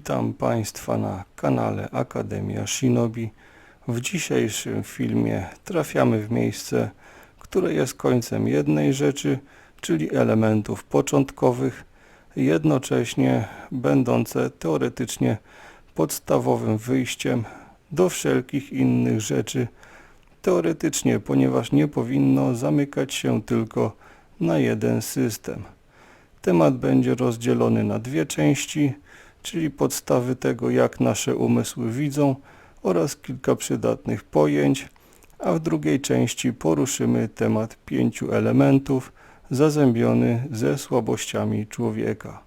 Witam Państwa na kanale Akademia Shinobi. W dzisiejszym filmie trafiamy w miejsce, które jest końcem jednej rzeczy, czyli elementów początkowych, jednocześnie będące teoretycznie podstawowym wyjściem do wszelkich innych rzeczy, teoretycznie, ponieważ nie powinno zamykać się tylko na jeden system. Temat będzie rozdzielony na dwie części, czyli podstawy tego, jak nasze umysły widzą oraz kilka przydatnych pojęć, a w drugiej części poruszymy temat pięciu elementów zazębiony ze słabościami człowieka.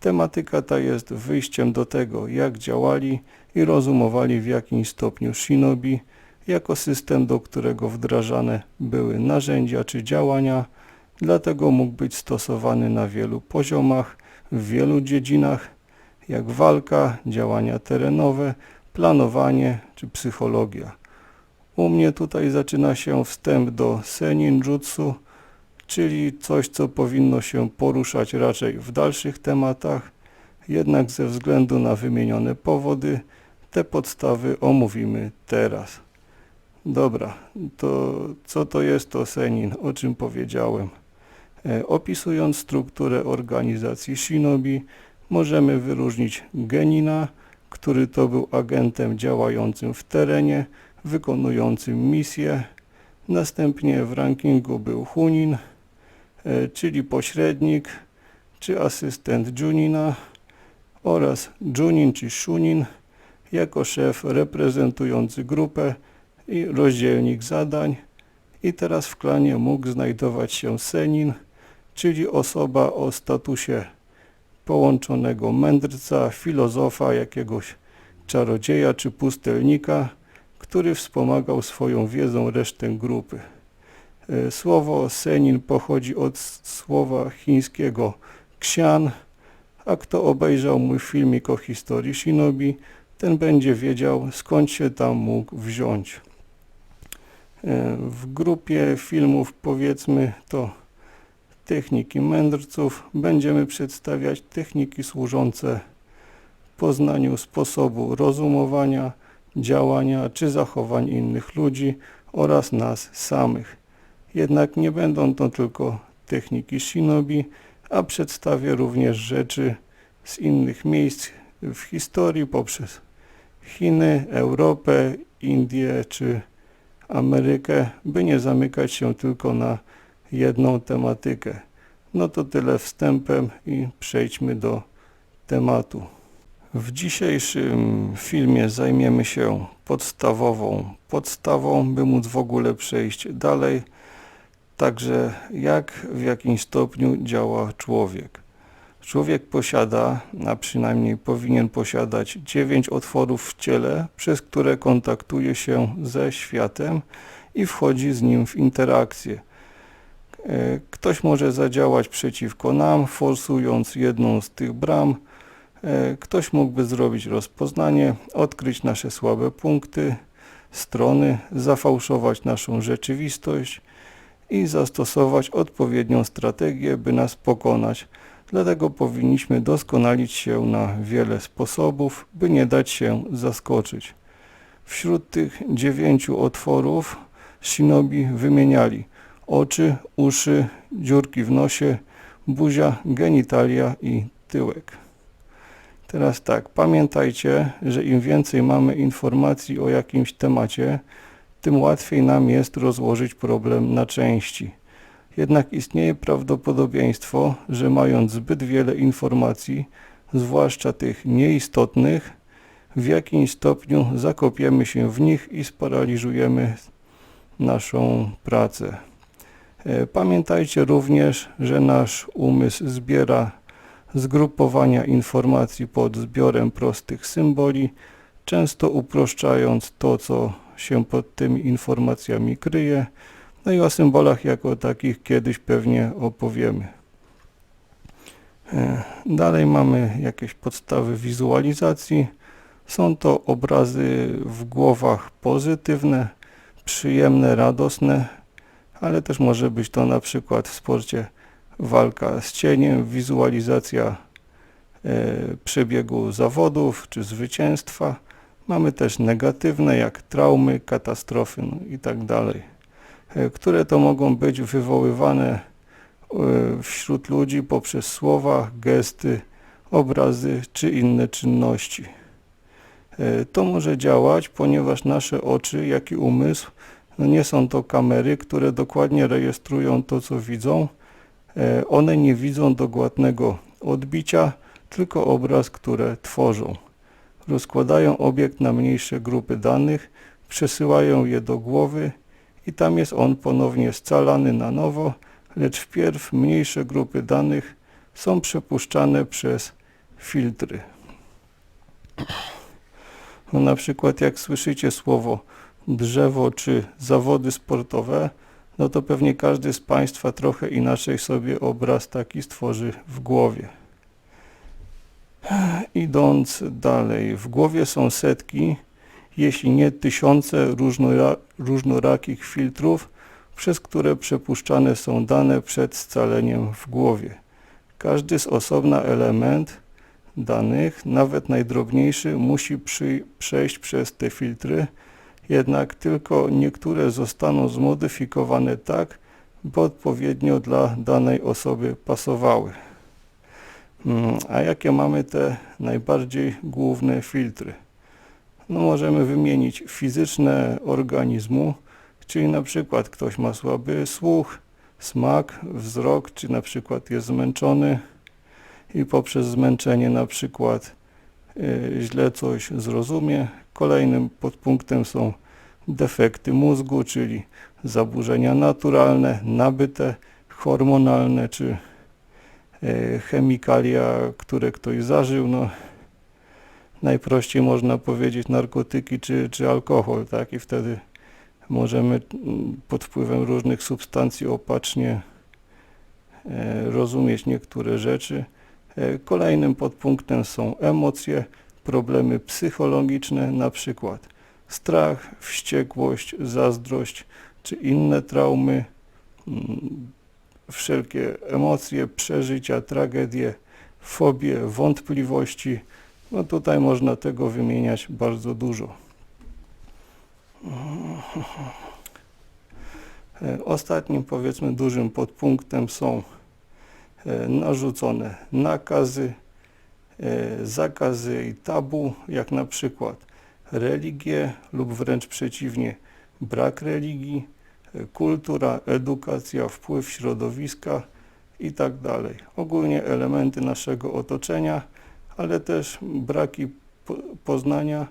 Tematyka ta jest wyjściem do tego, jak działali i rozumowali w jakimś stopniu shinobi, jako system, do którego wdrażane były narzędzia czy działania, dlatego mógł być stosowany na wielu poziomach, w wielu dziedzinach, jak walka, działania terenowe, planowanie czy psychologia. U mnie tutaj zaczyna się wstęp do Senin Jutsu, czyli coś, co powinno się poruszać raczej w dalszych tematach, jednak ze względu na wymienione powody te podstawy omówimy teraz. Dobra, to co to jest to Senin, o czym powiedziałem? E, Opisując strukturę organizacji Shinobi, możemy wyróżnić Genina, który to był agentem działającym w terenie, wykonującym misję. Następnie w rankingu był Hunin, e, czyli pośrednik, czy asystent Junina oraz Junin czy Shunin jako szef reprezentujący grupę i rozdzielnik zadań. I teraz w klanie mógł znajdować się Senin, czyli osoba o statusie połączonego mędrca, filozofa, jakiegoś czarodzieja czy pustelnika, który wspomagał swoją wiedzą resztę grupy. E, Słowo senin pochodzi od słowa chińskiego ksian, a kto obejrzał mój filmik o historii shinobi, ten będzie wiedział skąd się tam mógł wziąć. E, W grupie filmów powiedzmy to techniki mędrców będziemy przedstawiać techniki służące poznaniu sposobu rozumowania, działania czy zachowań innych ludzi oraz nas samych. Jednak nie będą to tylko techniki shinobi, a przedstawię również rzeczy z innych miejsc w historii poprzez Chiny, Europę, Indię czy Amerykę, by nie zamykać się tylko na jedną tematykę. No to tyle wstępem i przejdźmy do tematu. W dzisiejszym filmie zajmiemy się podstawową podstawą, by móc w ogóle przejść dalej. Także jak w jakim stopniu działa człowiek. Człowiek posiada, a przynajmniej powinien posiadać dziewięć otworów w ciele, przez które kontaktuje się ze światem i wchodzi z nim w interakcję. E, Ktoś może zadziałać przeciwko nam, forsując jedną z tych bram. E, Ktoś mógłby zrobić rozpoznanie, odkryć nasze słabe punkty, strony, zafałszować naszą rzeczywistość i zastosować odpowiednią strategię, by nas pokonać. Dlatego powinniśmy doskonalić się na wiele sposobów, by nie dać się zaskoczyć. Wśród tych dziewięciu otworów shinobi wymieniali oczy, uszy, dziurki w nosie, buzia, genitalia i tyłek. Teraz tak, pamiętajcie, że im więcej mamy informacji o jakimś temacie, tym łatwiej nam jest rozłożyć problem na części. Jednak istnieje prawdopodobieństwo, że mając zbyt wiele informacji, zwłaszcza tych nieistotnych, w jakimś stopniu zakopiemy się w nich i sparaliżujemy naszą pracę. E, Pamiętajcie również, że nasz umysł zbiera zgrupowania informacji pod zbiorem prostych symboli, często uproszczając to, co się pod tymi informacjami kryje. No i o symbolach jako takich kiedyś pewnie opowiemy. E, Dalej mamy jakieś podstawy wizualizacji. Są to obrazy w głowach pozytywne, przyjemne, radosne, ale też może być to na przykład w sporcie walka z cieniem, wizualizacja przebiegu zawodów czy zwycięstwa. Mamy też negatywne, jak traumy, katastrofy no i tak e, które to mogą być wywoływane e, wśród ludzi poprzez słowa, gesty, obrazy czy inne czynności. E, To może działać, ponieważ nasze oczy, jak i umysł, nie są to kamery, które dokładnie rejestrują to, co widzą. E, One nie widzą dokładnego odbicia, tylko obraz, które tworzą. Rozkładają obiekt na mniejsze grupy danych, przesyłają je do głowy i tam jest on ponownie scalany na nowo, lecz wpierw mniejsze grupy danych są przepuszczane przez filtry. No na przykład jak słyszycie słowo drzewo czy zawody sportowe, no to pewnie każdy z Państwa trochę inaczej sobie obraz taki stworzy w głowie. Idąc dalej, w głowie są setki, jeśli nie tysiące różnora różnorakich filtrów, przez które przepuszczane są dane przed scaleniem w głowie. Każdy z osobna element danych, nawet najdrobniejszy, musi przejść przez te filtry, jednak tylko niektóre zostaną zmodyfikowane tak, by odpowiednio dla danej osoby pasowały. Mm, A jakie mamy te najbardziej główne filtry? No możemy wymienić fizyczne organizmu, czyli na przykład ktoś ma słaby słuch, smak, wzrok, czy na przykład jest zmęczony i poprzez zmęczenie na przykład źle coś zrozumie. Kolejnym podpunktem są defekty mózgu, czyli zaburzenia naturalne, nabyte, hormonalne czy e, chemikalia, które ktoś zażył, no najprościej można powiedzieć narkotyki czy, czy alkohol, tak? I wtedy możemy pod wpływem różnych substancji opacznie e, rozumieć niektóre rzeczy. E, Kolejnym podpunktem są emocje, problemy psychologiczne, przykład strach, wściekłość, zazdrość czy inne traumy, mm, wszelkie emocje, przeżycia, tragedie, fobie, wątpliwości. No tutaj można tego wymieniać bardzo dużo. E, Ostatnim powiedzmy dużym podpunktem są narzucone nakazy, e, zakazy i tabu, jak na przykład religie lub wręcz przeciwnie brak religii, e, kultura, edukacja, wpływ środowiska i tak. Ogólnie elementy naszego otoczenia, ale też braki po- poznania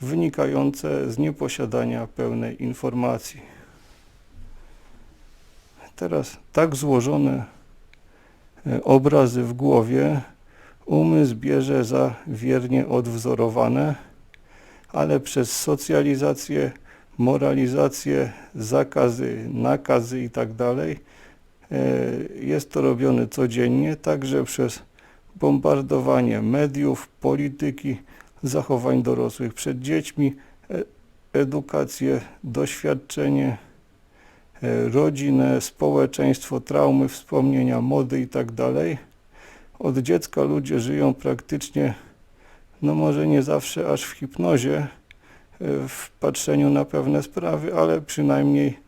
wynikające z nieposiadania pełnej informacji. Teraz tak złożone e, obrazy w głowie. Umysł bierze za wiernie odwzorowane, ale przez socjalizację, moralizację, zakazy, nakazy i tak e, jest to robione codziennie, także przez bombardowanie mediów, polityki, zachowań dorosłych. Przed dziećmi, e- edukację, doświadczenie, e, rodzinę, społeczeństwo, traumy, wspomnienia, mody tak dalej. Od dziecka ludzie żyją praktycznie, no może nie zawsze aż w hipnozie, e, w patrzeniu na pewne sprawy, ale przynajmniej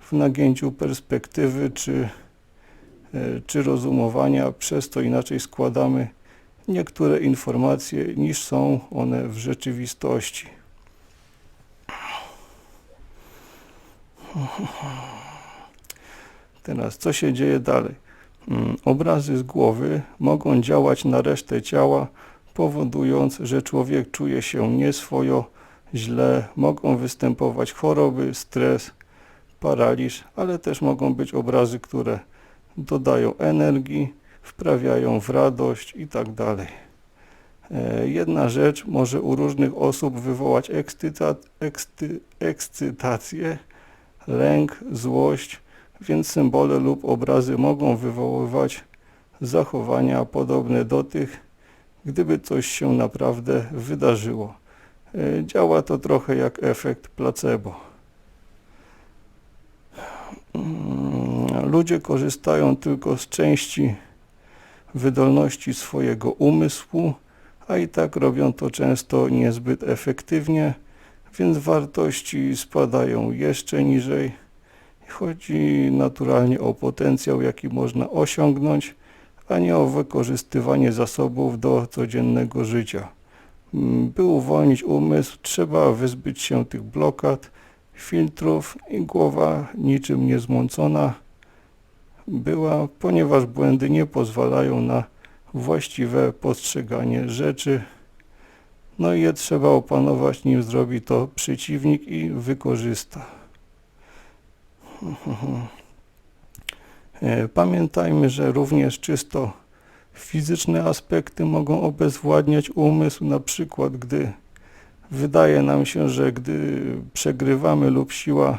w nagięciu perspektywy czy, e, czy rozumowania, przez to inaczej składamy niektóre informacje niż są one w rzeczywistości. Teraz co się dzieje dalej? Mm, Obrazy z głowy mogą działać na resztę ciała, powodując, że człowiek czuje się nieswojo, źle, mogą występować choroby, stres, paraliż, ale też mogą być obrazy, które dodają energii, wprawiają w radość i tak dalej. E, Jedna rzecz może u różnych osób wywołać ekscyta, ekscy, ekscytację, lęk, złość, więc symbole lub obrazy mogą wywoływać zachowania podobne do tych, gdyby coś się naprawdę wydarzyło. E, Działa to trochę jak efekt placebo. Mm, Ludzie korzystają tylko z części wydolności swojego umysłu, a i tak robią to często niezbyt efektywnie, więc wartości spadają jeszcze niżej. Chodzi naturalnie o potencjał, jaki można osiągnąć, a nie o wykorzystywanie zasobów do codziennego życia. Mm, By uwolnić umysł, trzeba wyzbyć się tych blokad, filtrów i głowa niczym niezmącona była, ponieważ błędy nie pozwalają na właściwe postrzeganie rzeczy. No i je trzeba opanować, nim zrobi to przeciwnik i wykorzysta. E, Pamiętajmy, że również czysto fizyczne aspekty mogą obezwładniać umysł, na przykład gdy wydaje nam się, że gdy przegrywamy lub siła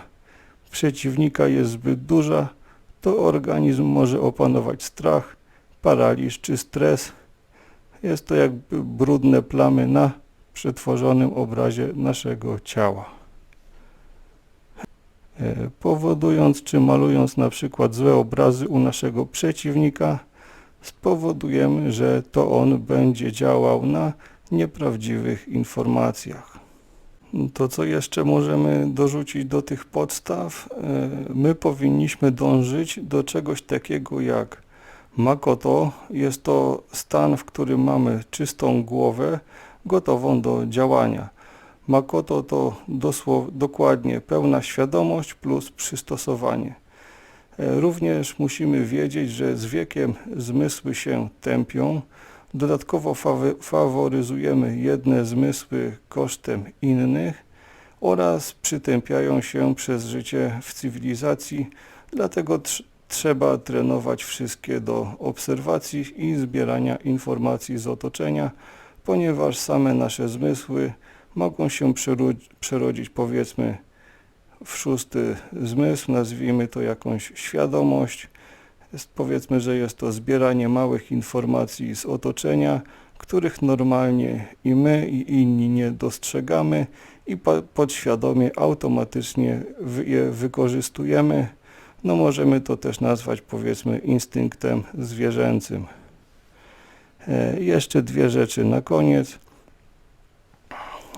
przeciwnika jest zbyt duża, to organizm może opanować strach, paraliż czy stres. Jest to jakby brudne plamy na przetworzonym obrazie naszego ciała. E, Powodując czy malując na przykład złe obrazy u naszego przeciwnika, spowodujemy, że to on będzie działał na nieprawdziwych informacjach. To, co jeszcze możemy dorzucić do tych podstaw, e, my powinniśmy dążyć do czegoś takiego jak Makoto. Jest to stan, w którym mamy czystą głowę, gotową do działania. Makoto to dosłow, dokładnie pełna świadomość plus przystosowanie. E, Również musimy wiedzieć, że z wiekiem zmysły się tępią. Dodatkowo faworyzujemy jedne zmysły kosztem innych oraz przytępiają się przez życie w cywilizacji, dlatego tr- trzeba trenować wszystkie do obserwacji i zbierania informacji z otoczenia, ponieważ same nasze zmysły mogą się przerodzić powiedzmy w szósty zmysł, nazwijmy to jakąś świadomość. Jest, powiedzmy, że jest to zbieranie małych informacji z otoczenia, których normalnie i my, i inni nie dostrzegamy i po- podświadomie automatycznie je wykorzystujemy. No możemy to też nazwać powiedzmy instynktem zwierzęcym. E, jeszcze dwie rzeczy na koniec.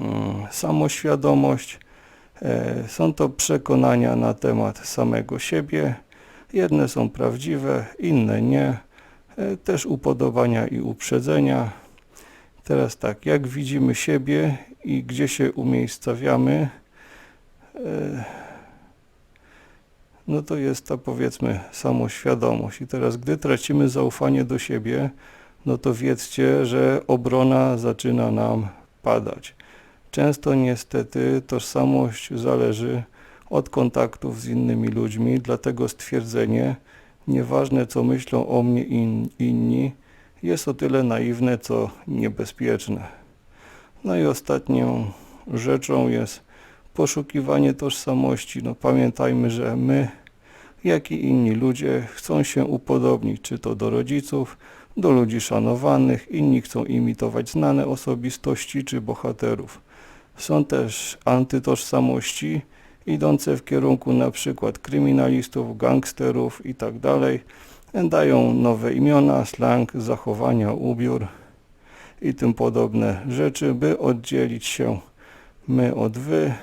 Mm, Samoświadomość. E, Są to przekonania na temat samego siebie. Jedne są prawdziwe, inne nie. E, Też upodobania i uprzedzenia. Teraz tak, jak widzimy siebie i gdzie się umiejscawiamy, no to jest ta powiedzmy samoświadomość. I teraz, gdy tracimy zaufanie do siebie, no to wiedzcie, że obrona zaczyna nam padać. Często niestety tożsamość zależy od kontaktów z innymi ludźmi, dlatego stwierdzenie, nieważne co myślą o mnie in, inni, jest o tyle naiwne, co niebezpieczne. No i ostatnią rzeczą jest poszukiwanie tożsamości. No pamiętajmy, że my, jak i inni ludzie chcą się upodobnić, czy to do rodziców, do ludzi szanowanych, inni chcą imitować znane osobistości czy bohaterów. Są też antytożsamości, idące w kierunku przykład kryminalistów, gangsterów i tak. Dają nowe imiona, slang, zachowania, ubiór i tym podobne rzeczy, by oddzielić się my od wy.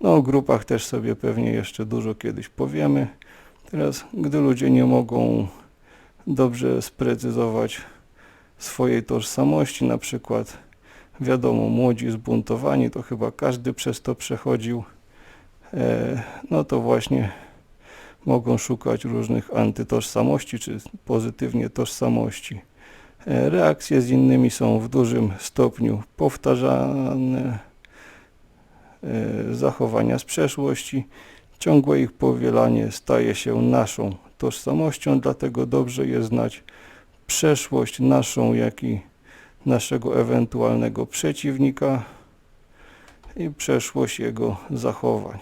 No o grupach też sobie pewnie jeszcze dużo kiedyś powiemy. Teraz, gdy ludzie nie mogą dobrze sprecyzować swojej tożsamości, na przykład wiadomo, młodzi zbuntowani, to chyba każdy przez to przechodził, e, no to właśnie mogą szukać różnych antytożsamości, czy pozytywnie tożsamości. E, reakcje z innymi są w dużym stopniu powtarzane, e, zachowania z przeszłości, ciągłe ich powielanie staje się naszą tożsamością, dlatego dobrze jest znać przeszłość naszą, jak i naszego ewentualnego przeciwnika i przeszłość jego zachowań.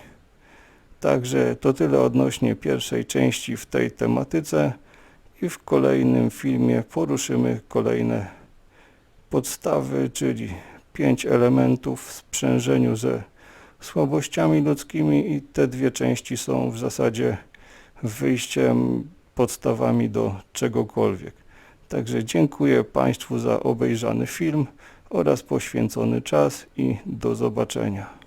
Także to tyle odnośnie pierwszej części w tej tematyce i w kolejnym filmie poruszymy kolejne podstawy, czyli pięć elementów w sprzężeniu ze słabościami ludzkimi i te dwie części są w zasadzie wyjściem, podstawami do czegokolwiek. Także dziękuję Państwu za obejrzany film oraz poświęcony czas i do zobaczenia.